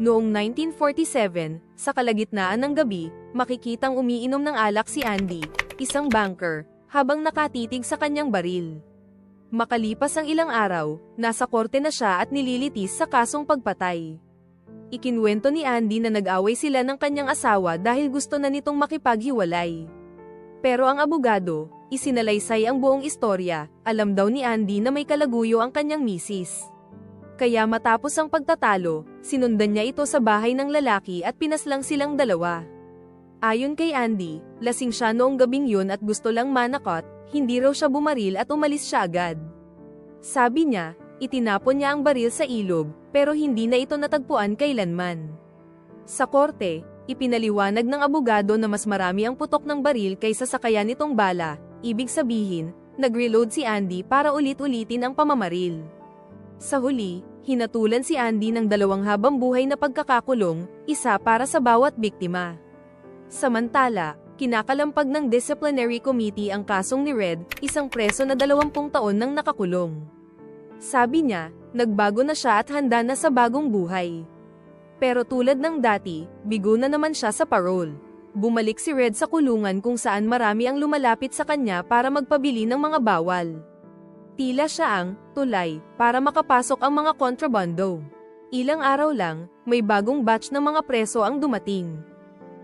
Noong 1947, sa kalagitnaan ng gabi, makikitang umiinom ng alak si Andy, isang banker, habang nakatitig sa kanyang baril. Makalipas ang ilang araw, nasa korte na siya at nililitis sa kasong pagpatay. Ikinwento ni Andy na nag-away sila ng kanyang asawa dahil gusto na nitong makipaghiwalay. Pero ang abogado, isinalaysay ang buong istorya, alam daw ni Andy na may kalaguyo ang kanyang misis. Kaya matapos ang pagtatalo, sinundan niya ito sa bahay ng lalaki at pinaslang silang dalawa. Ayon kay Andy, lasing siya noong gabing yun at gusto lang manakot, hindi raw siya bumaril at umalis siya agad. Sabi niya, itinapon niya ang baril sa ilog, pero hindi na ito natagpuan kailanman. Sa korte, ipinaliwanag ng abogado na mas marami ang putok ng baril kaysa sa kaya nitong bala, ibig sabihin, nag-reload si Andy para ulit-ulitin ang pamamaril. Sa huli, hinatulan si Andy ng dalawang habang buhay na pagkakakulong, isa para sa bawat biktima. Samantala, kinakalampag ng disciplinary committee ang kasong ni Red, isang preso na 20 taon nang nakakulong. Sabi niya, nagbago na siya at handa na sa bagong buhay. Pero tulad ng dati, bigo na naman siya sa parole. Bumalik si Red sa kulungan kung saan marami ang lumalapit sa kanya para magpabili ng mga bawal. Tila siya ang tulay para makapasok ang mga kontrabando. Ilang araw lang, may bagong batch ng mga preso ang dumating.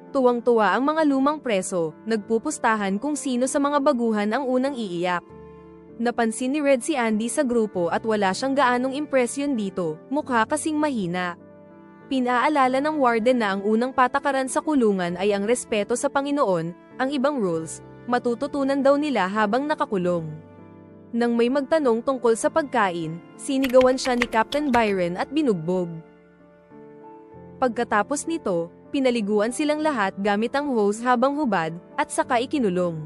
Tuwang-tuwa ang mga lumang preso, nagpupustahan kung sino sa mga baguhan ang unang iiyak. Napansin ni Red si Andy sa grupo at wala siyang gaanong impresyon dito, mukha kasing mahina. Pinaalala ng warden na ang unang patakaran sa kulungan ay ang respeto sa Panginoon, ang ibang rules, matututunan daw nila habang nakakulong. Nang may magtanong tungkol sa pagkain, sinigawan siya ni Captain Byron at binugbog. Pagkatapos nito, pinaliguan silang lahat gamit ang hose habang hubad, at saka ikinulong.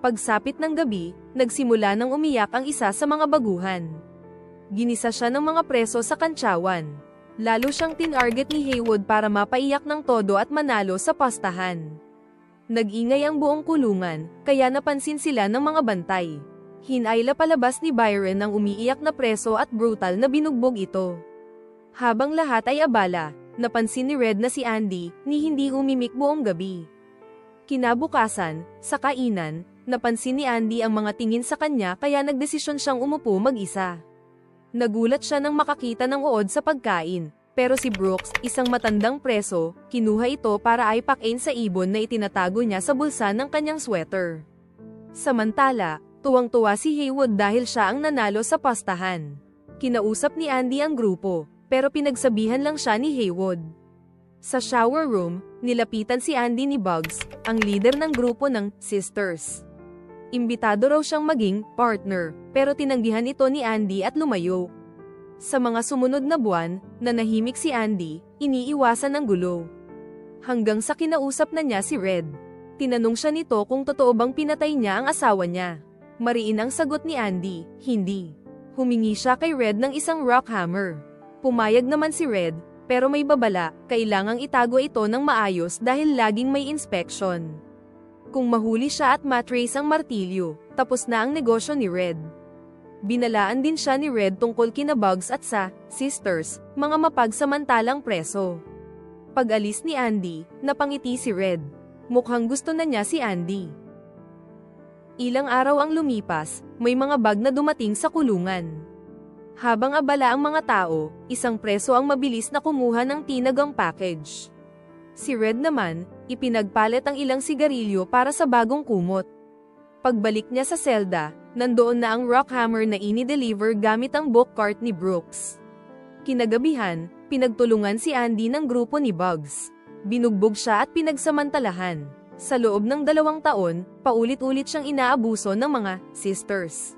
Pagsapit ng gabi, nagsimula nang umiyak ang isa sa mga baguhan. Ginisa siya ng mga preso sa kantsawan. Lalo siyang tinarget ni Haywood para mapaiyak ng todo at manalo sa pastahan. Nag-ingay ang buong kulungan, kaya napansin sila ng mga bantay. Hinayla palabas ni Byron ang umiiyak na preso at brutal na binugbog ito. Habang lahat ay abala, napansin ni Red na si Andy, ni hindi umimik buong gabi. Kinabukasan, sa kainan, napansin ni Andy ang mga tingin sa kanya kaya nagdesisyon siyang umupo mag-isa. Nagulat siya nang makakita ng uod sa pagkain, pero si Brooks, isang matandang preso, kinuha ito para ay pakain sa ibon na itinatago niya sa bulsa ng kanyang sweater. Samantala, tuwang-tuwa si Haywood dahil siya ang nanalo sa pastahan. Kinausap ni Andy ang grupo, pero pinagsabihan lang siya ni Haywood. Sa shower room, nilapitan si Andy ni Bugs, ang leader ng grupo ng Sisters. Imbitado raw siyang maging partner, pero tinanggihan ito ni Andy at lumayo. Sa mga sumunod na buwan, nanahimik si Andy, iniiwasan ng gulo. Hanggang sa kinausap na niya si Red. Tinanong siya nito kung totoo bang pinatay niya ang asawa niya. Mariin ang sagot ni Andy, hindi. Humingi siya kay Red ng isang rock hammer. Pumayag naman si Red, pero may babala, kailangang itago ito ng maayos dahil laging may inspection. Kung mahuli siya at matrace ang martilyo, tapos na ang negosyo ni Red. Binalaan din siya ni Red tungkol kina Bugs at sa sisters, mga mapagsamantalang preso. Pag-alis ni Andy, napangiti si Red. Mukhang gusto na niya si Andy. Ilang araw ang lumipas, may mga bag na dumating sa kulungan. Habang abala ang mga tao, isang preso ang mabilis na kumuha ng tinagang package. Si Red naman, ipinagpalit ang ilang sigarilyo para sa bagong kumot. Pagbalik niya sa selda, nandoon na ang rock hammer na ini-deliver gamit ang book cart ni Brooks. Kinagabihan, pinagtulungan si Andy ng grupo ni Bugs. Binugbog siya at pinagsamantalahan. Sa loob ng dalawang taon, paulit-ulit siyang inaabuso ng mga sisters.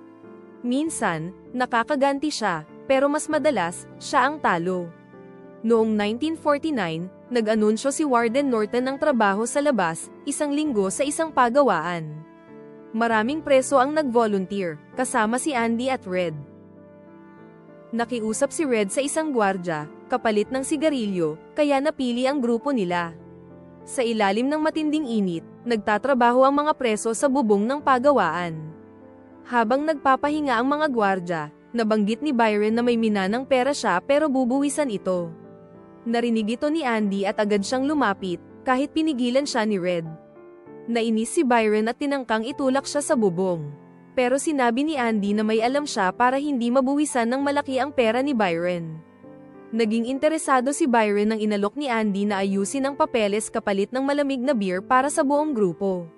Minsan, nakakaganti siya, pero mas madalas, siya ang talo. Noong 1949, nag-anunsyo si Warden Norton ng trabaho sa labas, isang linggo sa isang pagawaan. Maraming preso ang nag-volunteer, kasama si Andy at Red. Nakiusap si Red sa isang gwardya, kapalit ng sigarilyo, kaya napili ang grupo nila. Sa ilalim ng matinding init, nagtatrabaho ang mga preso sa bubong ng pagawaan. Habang nagpapahinga ang mga gwardya, nabanggit ni Byron na may minanang pera siya pero bubuwisan ito. Narinig ito ni Andy at agad siyang lumapit, kahit pinigilan siya ni Red. Nainis si Byron at tinangkang itulak siya sa bubong. Pero sinabi ni Andy na may alam siya para hindi mabuwisan ng malaki ang pera ni Byron. Naging interesado si Byron nang inalok ni Andy na ayusin ang papeles kapalit ng malamig na beer para sa buong grupo.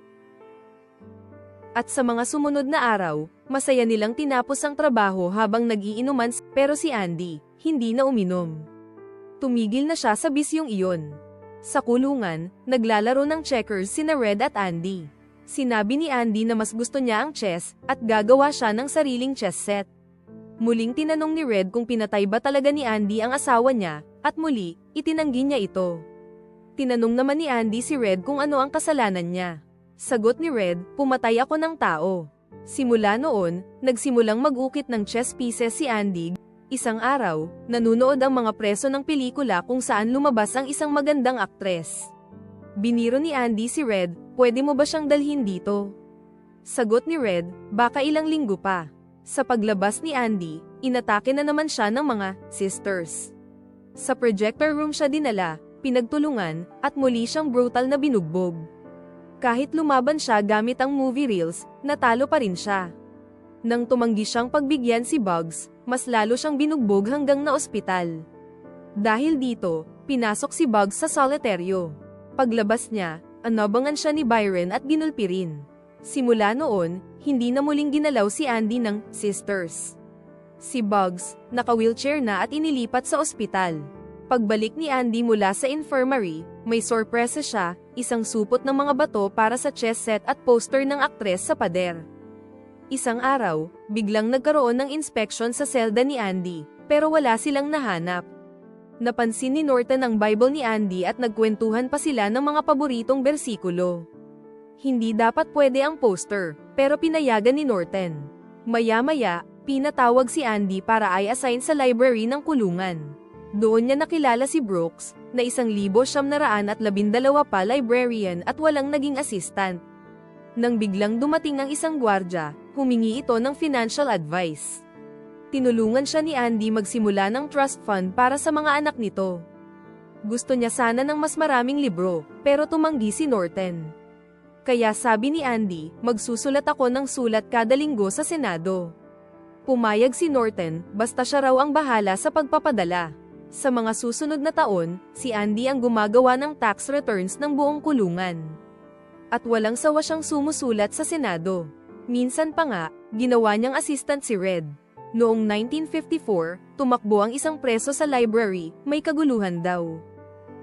At sa mga sumunod na araw, masaya nilang tinapos ang trabaho habang nagiinuman pero si Andy, hindi na uminom. Tumigil na siya sa bisyong iyon. Sa kulungan, naglalaro ng checkers sina Red at Andy. Sinabi ni Andy na mas gusto niya ang chess at gagawa siya ng sariling chess set. Muling tinanong ni Red kung pinatay ba talaga ni Andy ang asawa niya, at muli, itinanggi niya ito. Tinanong naman ni Andy si Red kung ano ang kasalanan niya. Sagot ni Red, pumatay ako ng tao. Simula noon, nagsimulang mag-ukit ng chess pieces si Andy. Isang araw, nanunood ang mga preso ng pelikula kung saan lumabas ang isang magandang aktres. Biniro ni Andy si Red, pwede mo ba siyang dalhin dito? Sagot ni Red, baka ilang linggo pa. Sa paglabas ni Andy, inatake na naman siya ng mga sisters. Sa projector room siya dinala, pinagtulungan, at muli siyang brutal na binugbog. Kahit lumaban siya gamit ang movie reels, natalo pa rin siya. Nang tumanggi siyang pagbigyan si Bugs, mas lalo siyang binugbog hanggang na ospital. Dahil dito, pinasok si Bugs sa soliteryo. Paglabas niya, anabangan siya ni Byron at ginulpi rin. Simula noon, hindi na muling ginalaw si Andy ng sisters. Si Bugs, naka-wheelchair na at inilipat sa ospital. Pagbalik ni Andy mula sa infirmary, may sorpresa siya, isang supot ng mga bato para sa chess set at poster ng aktres sa pader. Isang araw, biglang nagkaroon ng inspection sa selda ni Andy, pero wala silang nahanap. Napansin ni Norton ang Bible ni Andy at nagkwentuhan pa sila ng mga paboritong bersikulo. Hindi dapat pwede ang poster, pero pinayagan ni Norton. Maya-maya, pinatawag si Andy para ay assign sa library ng kulungan. Doon niya nakilala si Brooks, na isang libo siyam na raan at labindalawa pa librarian at walang naging assistant. Nang biglang dumating ang isang gwardya, humingi ito ng financial advice. Tinulungan siya ni Andy magsimula ng trust fund para sa mga anak nito. Gusto niya sana ng mas maraming libro, pero tumanggi si Norton. Kaya sabi ni Andy, magsusulat ako ng sulat kada linggo sa Senado. Pumayag si Norton, basta siya raw ang bahala sa pagpapadala. Sa mga susunod na taon, si Andy ang gumagawa ng tax returns ng buong kulungan. At walang sawa siyang sumusulat sa Senado. Minsan pa nga, ginawa niyang assistant si Red. Noong 1954, tumakbo ang isang preso sa library, may kaguluhan daw.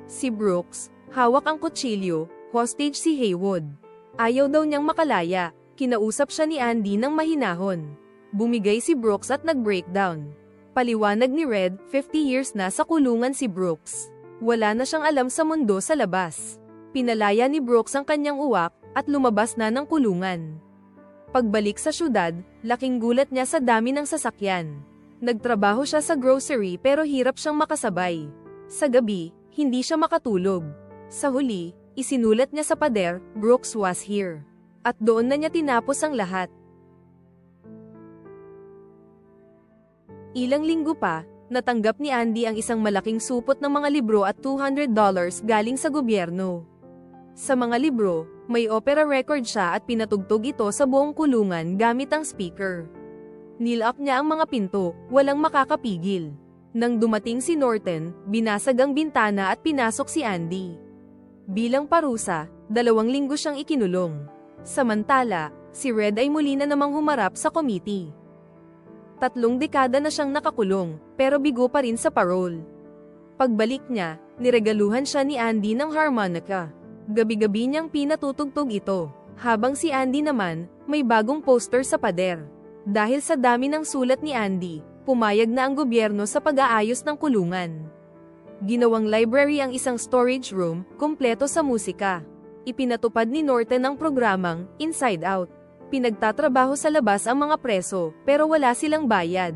Si Brooks, hawak ang kutsilyo, hostage si Haywood. Ayaw daw niyang makalaya, kinausap siya ni Andy ng mahinahon. Bumigay si Brooks at nag-breakdown. Paliwanag ni Red, 50 years na sa kulungan si Brooks. Wala na siyang alam sa mundo sa labas. Pinalaya ni Brooks ang kanyang uwak, at lumabas na ng kulungan. Pagbalik sa syudad, laking gulat niya sa dami ng sasakyan. Nagtrabaho siya sa grocery pero hirap siyang makasabay. Sa gabi, hindi siya makatulog. Sa huli, isinulat niya sa pader, Brooks was here. At doon na niya tinapos ang lahat. Ilang linggo pa, natanggap ni Andy ang isang malaking supot ng mga libro at $200 galing sa gobyerno. Sa mga libro, may opera record siya at pinatugtog ito sa buong kulungan gamit ang speaker. Nilak niya ang mga pinto, walang makakapigil. Nang dumating si Norton, binasag ang bintana at pinasok si Andy. Bilang parusa, dalawang linggo siyang ikinulong. Samantala, si Red ay muli na namang humarap sa committee. Tatlong dekada na siyang nakakulong, pero bigo pa rin sa parole. Pagbalik niya, niregaluhan siya ni Andy ng harmonica. Gabi-gabi niyang pinatutugtog ito, habang si Andy naman, may bagong poster sa pader. Dahil sa dami ng sulat ni Andy, pumayag na ang gobyerno sa pag-aayos ng kulungan. Ginawang library ang isang storage room, kumpleto sa musika. Ipinatupad ni Norton ang programang Inside Out. Pinagtatrabaho sa labas ang mga preso, pero wala silang bayad.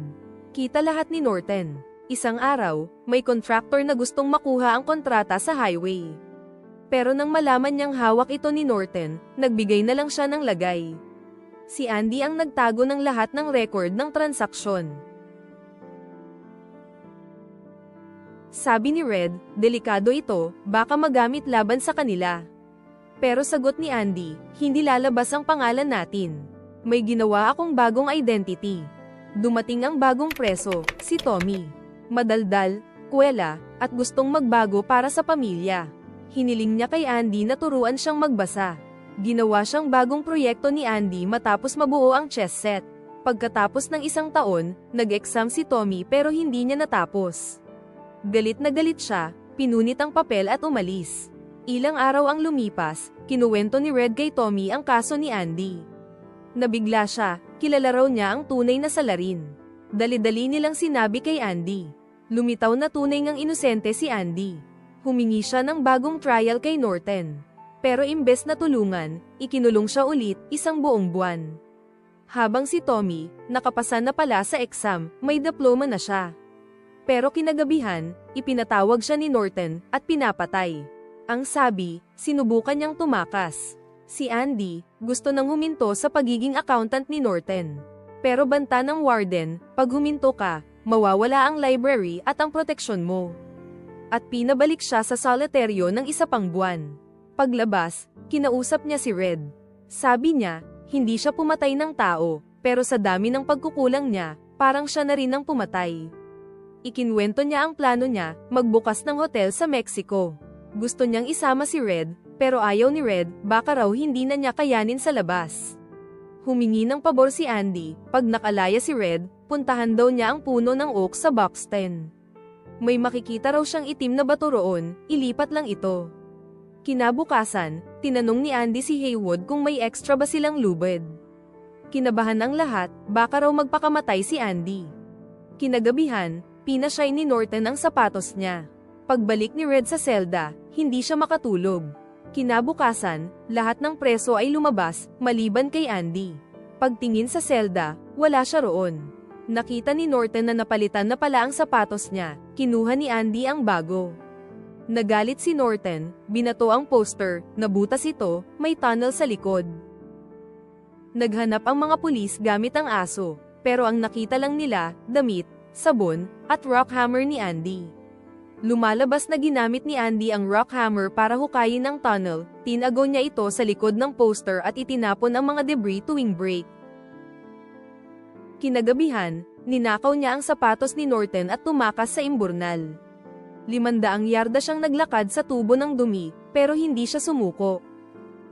Kita lahat ni Norton. Isang araw, may contractor na gustong makuha ang kontrata sa highway. Pero nang malaman niyang hawak ito ni Norton, nagbigay na lang siya ng lagay. Si Andy ang nagtago ng lahat ng record ng transaksyon. Sabi ni Red, delikado ito, baka magamit laban sa kanila. Pero sagot ni Andy, hindi lalabas ang pangalan natin. May ginawa akong bagong identity. Dumating ang bagong preso, si Tommy. Madaldal, kuwela, at gustong magbago para sa pamilya. Hiniling niya kay Andy na turuan siyang magbasa. Ginawa siyang bagong proyekto ni Andy matapos mabuo ang chess set. Pagkatapos ng isang taon, nag-exam si Tommy pero hindi niya natapos. Galit na galit siya, pinunit ang papel at umalis. Ilang araw ang lumipas, kinuwento ni Red kay Tommy ang kaso ni Andy. Nabigla siya, kilala raw niya ang tunay na salarin. Dali-dali nilang sinabi kay Andy. Lumitaw na tunay ngang inosente si Andy. Humingi siya ng bagong trial kay Norton. Pero imbes na tulungan, ikinulong siya ulit isang buong buwan. Habang si Tommy, nakapasa na pala sa exam, may diploma na siya. Pero kinagabihan, ipinatawag siya ni Norton at pinapatay. Ang sabi, sinubukan niyang tumakas. Si Andy, gusto nang huminto sa pagiging accountant ni Norton. Pero banta ng warden, pag huminto ka, mawawala ang library at ang proteksyon mo. At pinabalik siya sa soliteryo ng isa pang buwan. Paglabas, kinausap niya si Red. Sabi niya, hindi siya pumatay ng tao, pero sa dami ng pagkukulang niya, parang siya na rin ang pumatay. Ikinwento niya ang plano niya, magbukas ng hotel sa Mexico. Gusto niyang isama si Red, pero ayaw ni Red, baka raw hindi na niya kayanin sa labas. Humingi ng pabor si Andy, pag nakalaya si Red, puntahan daw niya ang puno ng oak sa box 10. May makikita raw siyang itim na bato roon, ilipat lang ito. Kinabukasan, tinanong ni Andy si Haywood kung may extra ba silang lubid. Kinabahan ang lahat, baka raw magpakamatay si Andy. Kinagabihan, pinasyay ni Norton ang sapatos niya. Pagbalik ni Red sa selda, hindi siya makatulog. Kinabukasan, lahat ng preso ay lumabas, maliban kay Andy. Pagtingin sa selda, wala siya roon. Nakita ni Norton na napalitan na pala ang sapatos niya, kinuha ni Andy ang bago. Nagalit si Norton, binato ang poster, nabutas ito, may tunnel sa likod. Naghanap ang mga pulis gamit ang aso, pero ang nakita lang nila, damit, sabon, at rock hammer ni Andy. Lumalabas na ginamit ni Andy ang rock hammer para hukayin ang tunnel, tinago niya ito sa likod ng poster at itinapon ang mga debris tuwing break. Kinagabihan, ninakaw niya ang sapatos ni Norton at tumakas sa imburnal. Limandaang yarda siyang naglakad sa tubo ng dumi, pero hindi siya sumuko.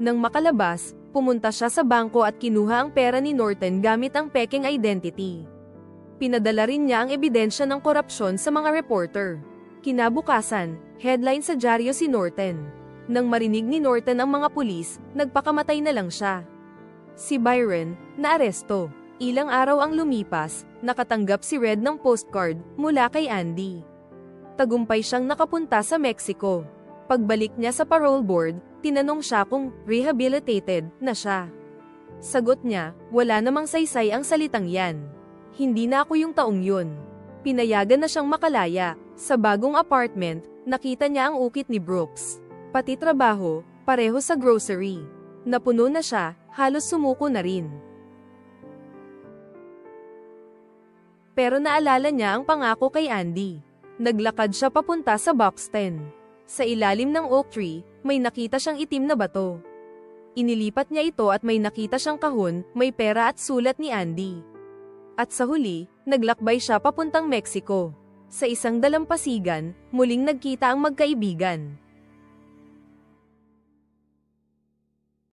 Nang makalabas, pumunta siya sa bangko at kinuha ang pera ni Norton gamit ang peking identity. Pinadala rin niya ang ebidensya ng korupsyon sa mga reporter. Kinabukasan, headline sa dyaryo si Norton. Nang marinig ni Norton ang mga pulis, nagpakamatay na lang siya. Si Byron, naaresto. Ilang araw ang lumipas, nakatanggap si Red ng postcard mula kay Andy tagumpay siyang nakapunta sa Mexico. Pagbalik niya sa parole board, tinanong siya kung rehabilitated na siya. Sagot niya, wala namang saysay ang salitang yan. Hindi na ako yung taong yun. Pinayagan na siyang makalaya. Sa bagong apartment, nakita niya ang ukit ni Brooks. Pati trabaho, pareho sa grocery. Napuno na siya, halos sumuko na rin. Pero naalala niya ang pangako kay Andy. Naglakad siya papunta sa box 10. Sa ilalim ng oak tree, may nakita siyang itim na bato. Inilipat niya ito at may nakita siyang kahon, may pera at sulat ni Andy. At sa huli, naglakbay siya papuntang Mexico. Sa isang dalampasigan, muling nagkita ang magkaibigan.